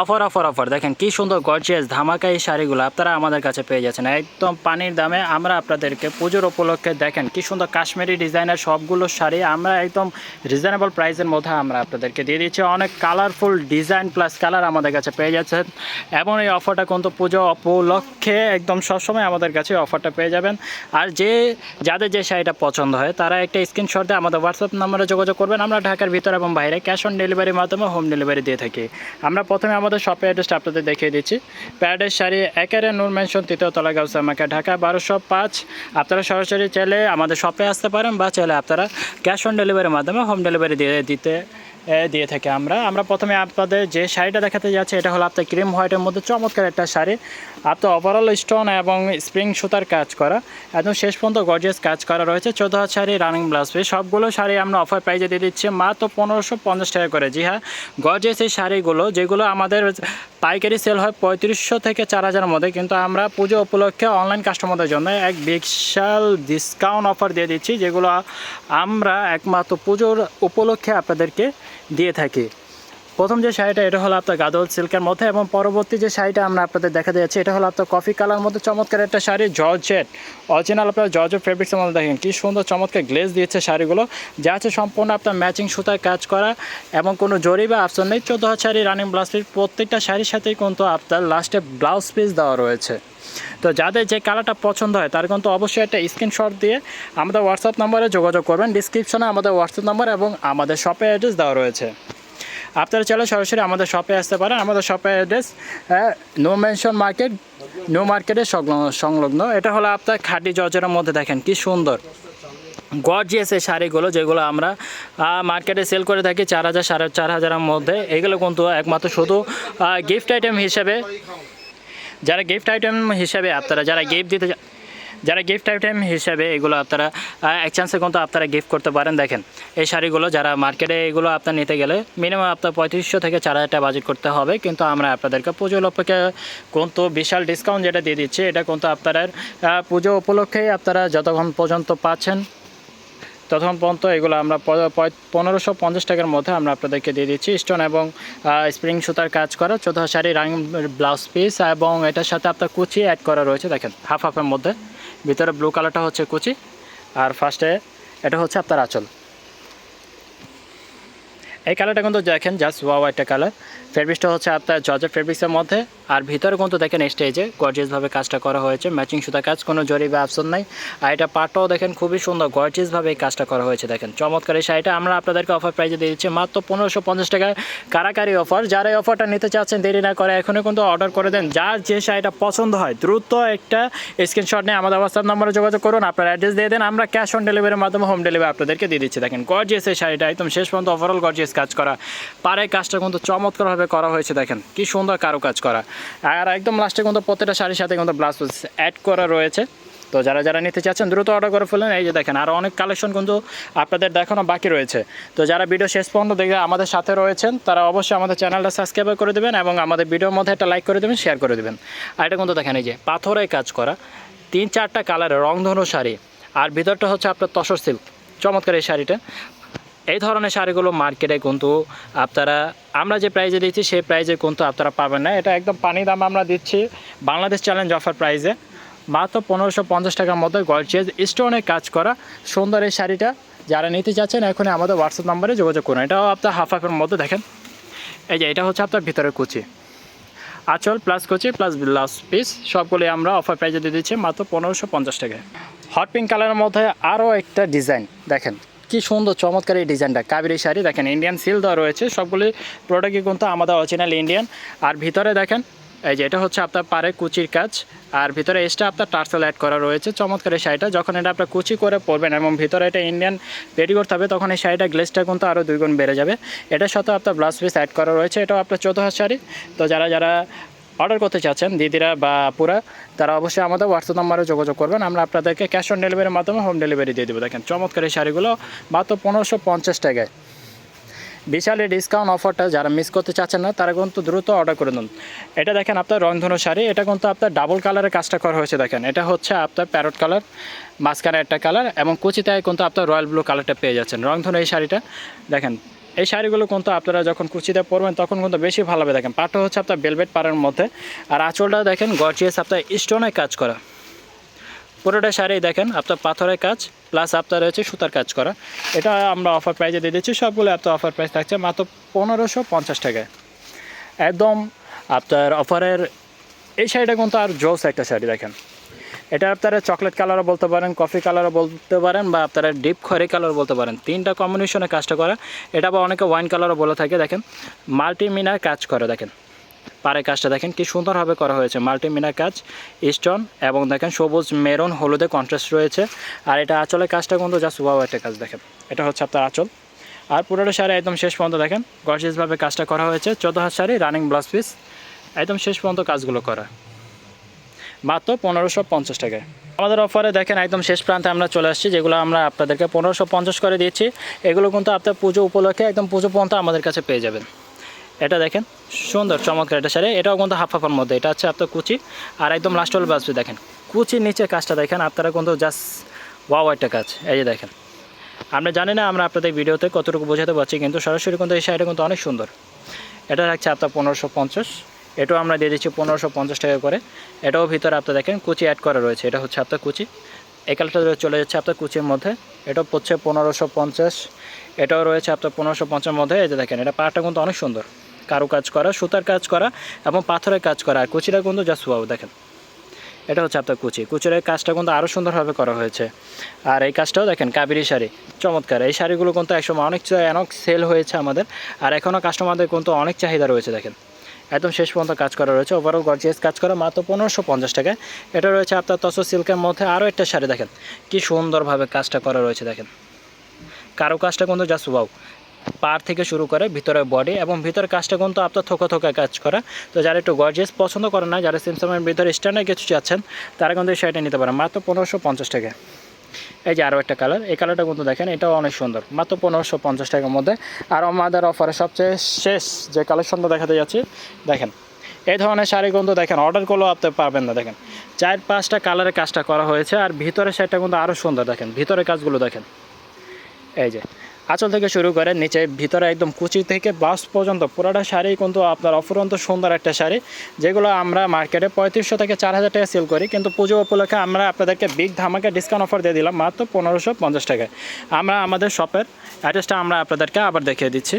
Offer offer offer. দেখেন কি সুন্দর গর্জিয়াস ধামাকা এই শাড়িগুলো আপনারা আমাদের কাছে পেয়ে যাচ্ছেন। একদম পানির দামে আমরা আপনাদেরকে পুজোর উপলক্ষে দেখেন কি সুন্দর কাশ্মীরি ডিজাইনের সবগুলো শাড়ি আমরা একদম রিজনেবল প্রাইসের মধ্যে আমরা আপনাদেরকে দিয়ে দিচ্ছি। অনেক কালারফুল ডিজাইন প্লাস কালার আমাদের কাছে পেয়ে যাচ্ছেন। এবং এই অফারটা কিন্তু পুজো উপলক্ষে একদম সবসময় আমাদের কাছে অফারটা পেয়ে যাবেন। আর যে, যাদের যে শাড়িটা পছন্দ হয়, তারা একটা স্ক্রিনশট দিয়ে আমাদের হোয়াটসঅ্যাপ নাম্বারে যোগাযোগ করবেন। আমরা ঢাকার ভিতর এবং বাইরে ক্যাশ অন ডেলিভারির মাধ্যমে হোম ডেলিভারি দিয়ে থাকি। আমরা প্রথমে আমাদের শপের অ্যাড্রেসটা আপনাদের দেখিয়ে দিচ্ছি। প্যারাডাইস শাড়ি একের নূর মেনশন তৃতীয় তলা গাউসা আমাকে ঢাকা, বারোশো পাঁচ। আপনারা সরাসরি চাইলে আমাদের শপে আসতে পারেন বা চাইলে আপনারা ক্যাশ অন ডেলিভারির মাধ্যমে হোম ডেলিভারি দিয়ে দিতে দিয়ে থাকি আমরা। আমরা প্রথমে আপনাদের যে শাড়িটা দেখাতে যাচ্ছি, এটা হলো আপনার ক্রিম হোয়াইটের মধ্যে চমৎকার একটা শাড়ি। আপনার ওভারঅল স্টোন এবং স্প্রিং সুতার কাজ করা। একদম শেষ পর্যন্ত গর্জিয়াস কাজ করা রয়েছে। চোদ্দ হাজার শাড়ি রানিং ব্লাউজ পিস সবগুলো শাড়ি আমরা অফার প্রাইজে দিয়ে দিচ্ছি মাত্র পনেরোশো পঞ্চাশ টাকা করে। জি হ্যাঁ গর্জিয়াস এই শাড়িগুলো, যেগুলো আমাদের পাইকারি সেল হয় পঁয়ত্রিশশো থেকে চার হাজারের মধ্যে। কিন্তু আমরা পুজো উপলক্ষে অনলাইন কাস্টমারদের জন্য এক বিশাল ডিসকাউন্ট অফার দিয়ে দিচ্ছি, যেগুলো আমরা একমাত্র পুজোর উপলক্ষে আপনাদেরকে দিয়ে থাকি। প্রথম যে শাড়িটা, এটা হলো আপনার গাদল সিল্কের মধ্যে এবং পরবর্তী যে শাড়িটা আমরা আপনাদের দেখা যাচ্ছে, এটা হলো আপনার কফি কালার মধ্যে চমৎকার একটা শাড়ি, জর্জেট। অরিজিনাল আপনার জর্জেট ফেব্রিক্সের মধ্যে দেখেন, কি সুন্দর চমৎকার গ্লেজ দিয়েছে শাড়িগুলো, যা আছে সম্পূর্ণ আপনার ম্যাচিং সুতায় কাজ করা এবং কোনো জরি বা আফসন নেই। চোদ্দ হাজার শাড়ি রানিং ব্লাউজ পিস প্রত্যেকটা শাড়ির সাথেই কিন্তু আপনার লাস্টে ব্লাউজ পিস দেওয়া রয়েছে। তো যাদের যে কালারটা পছন্দ হয়, তার কিন্তু অবশ্যই একটা স্ক্রিনশট দিয়ে আমাদের হোয়াটসঅ্যাপ নম্বরে যোগাযোগ করবেন। ডিসক্রিপশনে আমাদের হোয়াটসঅ্যাপ নম্বর এবং আমাদের শপের অ্যাড্রেস দেওয়া রয়েছে। আপনারা চাইলে সরাসরি আমাদের শপে আসতে পারেন। আমাদের শপের অ্যাড্রেস নো মেনশন মার্কেট নিউ মার্কেটের সংলগ্ন- এটা হলো আপনার খাঁটি জর্জের মধ্যে দেখেন, কি সুন্দর। গর্জিয়াস এই শাড়িগুলো যেগুলো আমরা মার্কেটে সেল করে থাকি চার হাজার, সাড়ে চার হাজারের মধ্যে। এগুলো কিন্তু একমাত্র শুধু গিফট আইটেম হিসেবে, যারা গিফট আইটেম হিসেবে আপনারা, যারা গিফট দিতে যারা গিফট আইটেম হিসাবে এগুলো আপনারা এক চান্সে কিন্তু আপনারা গিফট করতে পারেন। দেখেন, এই শাড়িগুলো যারা মার্কেটে এগুলো আপনার নিতে গেলে মিনিমাম আপনার পঁয়ত্রিশশো থেকে চার হাজার টাকা বাজেট করতে হবে। কিন্তু আমরা আপনাদেরকে পুজো উপলক্ষে কিন্তু বিশাল ডিসকাউন্ট যেটা দিয়ে দিচ্ছি, এটা কিন্তু আপনারা পুজো উপলক্ষেই আপনারা যতক্ষণ পর্যন্ত পাচ্ছেন, ততক্ষণ পর্যন্ত এগুলো আমরা পনেরোশো পঞ্চাশ টাকার মধ্যে আমরা আপনাদেরকে দিয়ে দিচ্ছি। স্টোন এবং স্প্রিং সুতার কাজ করা চোদ্দ শাড়ি রাং ব্লাউজ পিস এবং এটার সাথে আপনার কুচি অ্যাড করা রয়েছে। দেখেন হাফ হাফের মধ্যে। ভিতরে ব্লু কালারটা হচ্ছে কুচি। আর ফার্স্টে এটা হচ্ছে আপনার আঁচল। এই কালারটা কিন্তু দেখেন জাস্ট ওয়াও একটা কালার ফেব্রিক্সটা হচ্ছে আপনার জর্জেট ফেব্রিক্সের মধ্যে। আর ভিতরে কিন্তু দেখেন স্টেজে গর্জিয়াসভাবে কাজটা করা হয়েছে ম্যাচিং সুতা কাজ, কোনো জরি বা অপশন নাই। আর এটা পাটটাও দেখেন খুবই সুন্দর গর্জিয়াসভাবে এই কাজটা করা হয়েছে, দেখেন। চমৎকার এই শাড়িটা। আমরা আপনাদেরকে অফার প্রাইজে দিয়ে দিচ্ছি মাত্র পনেরোশো পঞ্চাশ টাকায় কারাকারি অফার যারা এই অফারটা নিতে চাচ্ছেন, দেরি না করে এখনই কিন্তু অর্ডার করে দেন। যার যে শাড়িটা পছন্দ হয়, দ্রুত একটা স্ক্রিনশট নিয়ে আমাদের হোয়াটসঅ্যাপ নম্বরে যোগাযোগ করুন, আপনার অ্যাড্রেস দিয়ে দেন। আমরা ক্যাশ অন ডেলিভারির মাধ্যমে হোম ডেলিভারি আপনাদেরকে দিয়ে দিচ্ছি, দেখেন। গর্জিয়াস এই শাড়িটা, একদম শেষ পর্যন্ত ওভারঅল গর্জিয়াস কাজ করা। পারে কাজটা কিন্তু চমৎকারভাবে করা হয়েছে, দেখেন। কি সুন্দর কারও কাজ করা। আর একদম লাস্টে কিন্তু প্রত্যেকটা শাড়ির সাথে কিন্তু ব্লাউজ অ্যাড করা রয়েছে। তো যারা যারা নিতে চাচ্ছেন, দ্রুত অর্ডার করে ফেলেন। এই যে দেখেন আরও অনেক কালেকশন কিন্তু আপনাদের দেখানো বাকি রয়েছে। তো যারা ভিডিও শেষ পর্যন্ত দেখে আমাদের সাথে রয়েছেন, তারা অবশ্যই আমাদের চ্যানেলটা সাবস্ক্রাইব করে দেবেন এবং আমাদের ভিডিওর মধ্যে একটা লাইক করে দেবেন শেয়ার করে দেবেন। আর এটা কিন্তু দেখেন, এই যে পাথরে কাজ করা। তিন চারটা কালারের রংধনু শাড়ি। আর ভিতরটা হচ্ছে আপনার তসর সিল্ক চমৎকার এই শাড়িটা। এই ধরনের শাড়িগুলো মার্কেটে কিন্তু আপনারা, আমরা যে প্রাইজে দিচ্ছি, সেই প্রাইজে কিন্তু আপনারা পাবেন না। এটা একদম পানি দাম আমরা দিচ্ছি বাংলাদেশ চ্যালেঞ্জ অফার প্রাইজে মাত্র পনেরোশো পঞ্চাশ টাকার মধ্যে গলচেজ স্টোনে কাজ করা সুন্দর এই শাড়িটা। যারা নিতে চাচ্ছেন এখন আমাদের হোয়াটসঅ্যাপ নাম্বারে যোগাযোগ করুন। এটাও আপনার হাফ হাফের মধ্যে দেখেন। এই যে, এটা হচ্ছে আপনার ভিতরের কুচি। আঁচল প্লাস কুচি প্লাস ব্লাউজ পিস সবগুলি আমরা অফার প্রাইজে দিয়ে দিচ্ছি মাত্র পনেরোশো পঞ্চাশ টাকায়। হট পিঙ্ক কালারের মধ্যে আরও একটা ডিজাইন দেখেন। কি সুন্দর, চমৎকার এই ডিজাইনটা। কাবেরি শাড়ি, দেখেন ইন্ডিয়ান সিল দেওয়া রয়েছে। সবগুলি প্রোডাক্টই কিন্তু আমাদের অরিজিনাল ইন্ডিয়ান আর ভিতরে দেখেন, এই যে এটা হচ্ছে আপনার পারে কুচির কাজ। আর ভিতরে এক্সট্রা আপনার টার্সেল অ্যাড করা রয়েছে, চমৎকার এই শাড়িটা। যখন এটা আপনার কুচি করে পরবেন এবং ভিতরে এটা ইন্ডিয়ান পেটি করতে হবে, তখন এই শাড়িটা গ্লেসটা কিন্তু আরও দুই গুণ বেড়ে যাবে। এটার সাথে আপনার ব্লাউজ পিস অ্যাড করা রয়েছে। এটাও আপনার চোদ্দ হাজার শাড়ি। তো যারা যারা অর্ডার করতে চাচ্ছেন দিদিরা বা পুরা তারা অবশ্যই আমাদের হোয়াটসঅ্যাপ নাম্বারে যোগাযোগ করবেন। আমরা আপনাদেরকে ক্যাশ অন ডেলিভারির মাধ্যমে হোম ডেলিভারি দিয়ে দেবো। দেখেন, চমৎকার এই শাড়িগুলো, মাত্র পনেরোশো পঞ্চাশ টাকায়। বিশাল এই ডিসকাউন্ট অফারটা যারা মিস করতে চাচ্ছেন না, তারা কিন্তু দ্রুত অর্ডার করে দিন এটা দেখেন আপনার রংধনু শাড়ি, এটা কিন্তু আপনার ডাবল কালারের কাজটা করা হয়েছে, দেখেন। এটা হচ্ছে আপনার প্যারট কালার মাঝখানে একটা কালার এবং কুচিতে কিন্তু আপনার রয়্যাল ব্লু কালারটা পেয়ে যাচ্ছেন। রংধনু এই শাড়িটা, দেখেন এই শাড়িগুলো কিন্তু আপনারা যখন কুচিতে পরবেন, তখন কিন্তু বেশি ভালো হবে দেখেন, পাটটা হচ্ছে আপনার বেলভেট পাড়ের মধ্যে। আর আঁচলটা দেখেন গর্জিয়াস আপনার স্টোনে কাজ করা। পুরোটা শাড়ি দেখেন, আপনার পাথরের কাজ প্লাস আপনার রয়েছে সুতার কাজ করা। এটা আমরা অফার প্রাইজে দিয়ে দিচ্ছি, সবগুলো আপনার অফার প্রাইস থাকছে মাত্র পনেরোশো পঞ্চাশ টাকায়। একদম আপনার অফারের এই শাড়িটা কিন্তু আর জোস একটা শাড়ি, দেখেন। এটা আপনারা চকলেট কালারও বলতে পারেন কফি কালারও বলতে পারেন বা আপনারা ডিপ খয়েরি কালার বলতে পারেন। তিনটা কম্বিনেশনে কাজটা করা। এটা বা অনেকে ওয়াইন কালারও বলে থাকে, দেখেন। মাল্টিমিনার কাজ করে, দেখেন। পারে কাজটা, দেখেন কি সুন্দরভাবে করা হয়েছে। মাল্টিমিনার কাজ স্টোন এবং দেখেন সবুজ মেরুন হলুদে কন্ট্রাস্ট রয়েছে। আর এটা আঁচলের কাজটা কিন্তু জাস্ট ওয়াও একটা কাজ, দেখেন। এটা হচ্ছে আপনার আঁচল। আর পুরোটা শাড়ি একদম শেষ পর্যন্ত, দেখেন গর্জিয়াসভাবে কাজটা করা হয়েছে। চোদ্দ হাত শাড়ি রানিং ব্লাউজ পিস একদম শেষ পর্যন্ত কাজগুলো করা। মাত্র পনেরোশো পঞ্চাশ টাকায়। আমাদের অফারে দেখেন একদম শেষ প্রান্তে আমরা চলে আসছি, যেগুলো আমরা আপনাদেরকে পনেরোশো পঞ্চাশ করে দিচ্ছি এগুলো কিন্তু আপনার পুজো উপলক্ষে একদম পুজো পর্যন্ত আমাদের কাছে পেয়ে যাবেন। এটা দেখেন, সুন্দর চমৎকার এটা শাড়ি। এটাও কিন্তু হাফ হাফার মধ্যে। এটা হচ্ছে আপনার কুচি আর একদম লাস্ট হল বাসবে দেখেন। কুচির নিচে কাজটা দেখেন, আপনারা কিন্তু জাস্ট ওয়াও একটা কাজ। এই যে দেখেন। আমরা জানি না আমরা আপনাদের ভিডিওতে কতটুকু বোঝাতে পারছি, কিন্তু সরাসরি কিন্তু এই শাড়িটা কিন্তু অনেক সুন্দর। এটা রাখছে আপনার পনেরোশো পঞ্চাশ। এটাও আমরা দিয়ে দিচ্ছি পনেরোশো পঞ্চাশ টাকা করে। এটাও ভিতরে আপনার দেখেন, কুচি অ্যাড করা রয়েছে। এটা হচ্ছে আপনার কুচি। এই কালারটা চলে যাচ্ছে আপনার কুচির মধ্যে। এটাও পড়ছে পনেরোশো পঞ্চাশ। এটাও রয়েছে আপনার পনেরোশো পঞ্চাশের মধ্যে। এই যে দেখেন, এটা পাড়টা কিন্তু অনেক সুন্দর। কারু কাজ করা, সুতার কাজ করা এবং পাথরের কাজ করা। আর কুচিটা কিন্তু জাস্ট ওয়াও দেখেন। এটা হচ্ছে আপনার কুচি। কুচির এই কাজটা কিন্তু আরও সুন্দরভাবে করা হয়েছে। আর এই কাজটাও দেখেন, কাবেরি শাড়ি। চমৎকার। এই শাড়িগুলো কিন্তু একসময় অনেক অনেক সেল হয়েছে আমাদের। আর এখনও কাস্টমারদের কিন্তু অনেক চাহিদা রয়েছে, দেখেন। একদম শেষ পর্যন্ত কাজ করা রয়েছে। ওভারঅল গর্জিয়াস কাজ করা, মাত্র পনেরোশো পঞ্চাশ টাকা এটা রয়েছে আপনার তসর সিল্কের মধ্যে আরও একটা শাড়ি, দেখেন। কি সুন্দরভাবে কাজটা করা রয়েছে, দেখেন। কারও কাজটা কিন্তু জাস্ট ওয়াও পার থেকে শুরু করে ভিতরে বডি এবং ভিতরে কাজটা কিন্তু আপনার থোকা থোকা কাজ করা। তো যারা একটু গর্জিয়াস পছন্দ করে না, যারা সিমসামের ভিতরে স্ট্যান্ডার্ড কিছু চাচ্ছেন, তারা কিন্তু এই শাড়িটা নিতে পারেন, মাত্র পনেরোশো পঞ্চাশ টাকা এই যে আরও একটা কালার। এই কালারটা কিন্তু দেখেন, এটাও অনেক সুন্দর। মাত্র পনেরোশো পঞ্চাশ টাকার মধ্যে। আর আমাদের অফারে সবচেয়ে শেষ যে কালেকশনটা দেখাতে যাচ্ছি, দেখেন। এই ধরনের শাড়ি কিন্তু দেখেন অর্ডার করলেও আপনি পারবেন না, দেখেন। চার পাঁচটা কালারের কাজটা করা হয়েছে, আর ভিতরে শাড়িটা কিন্তু আরও সুন্দর, দেখেন। ভিতরে কাজগুলো দেখেন। এই যে আঁচল থেকে শুরু করে নিচে ভিতরে একদম কুচি থেকে ব্লাউজ পর্যন্ত পুরোটা শাড়ি কিন্তু আপনার অফুরন্ত সুন্দর একটা শাড়ি, যেগুলো আমরা মার্কেটে পঁয়ত্রিশশো থেকে চার হাজার টাকা সেল করি। কিন্তু পুজো উপলক্ষে আমরা আপনাদেরকে বিগ ধামাকে ডিসকাউন্ট অফার দিয়ে দিলাম মাত্র পনেরোশো পঞ্চাশ টাকায়। আমরা আমাদের শপের অ্যাড্রেসটা আমরা আপনাদেরকে আবার দেখিয়ে দিচ্ছি।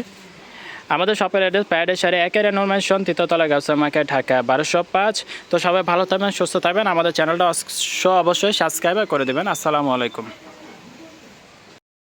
আমাদের শপের অ্যাড্রেস প্যাডের শাড়ি একের এনরমেশন তৃতীয়তলা গাউসা মার্কেট ঢাকা, বারোশো পাঁচ। তো সবাই ভালো থাকবেন, সুস্থ থাকবেন। আমাদের চ্যানেলটা অবশ্যই সাবস্ক্রাইব করে দেবেন। আসসালামু আলাইকুম।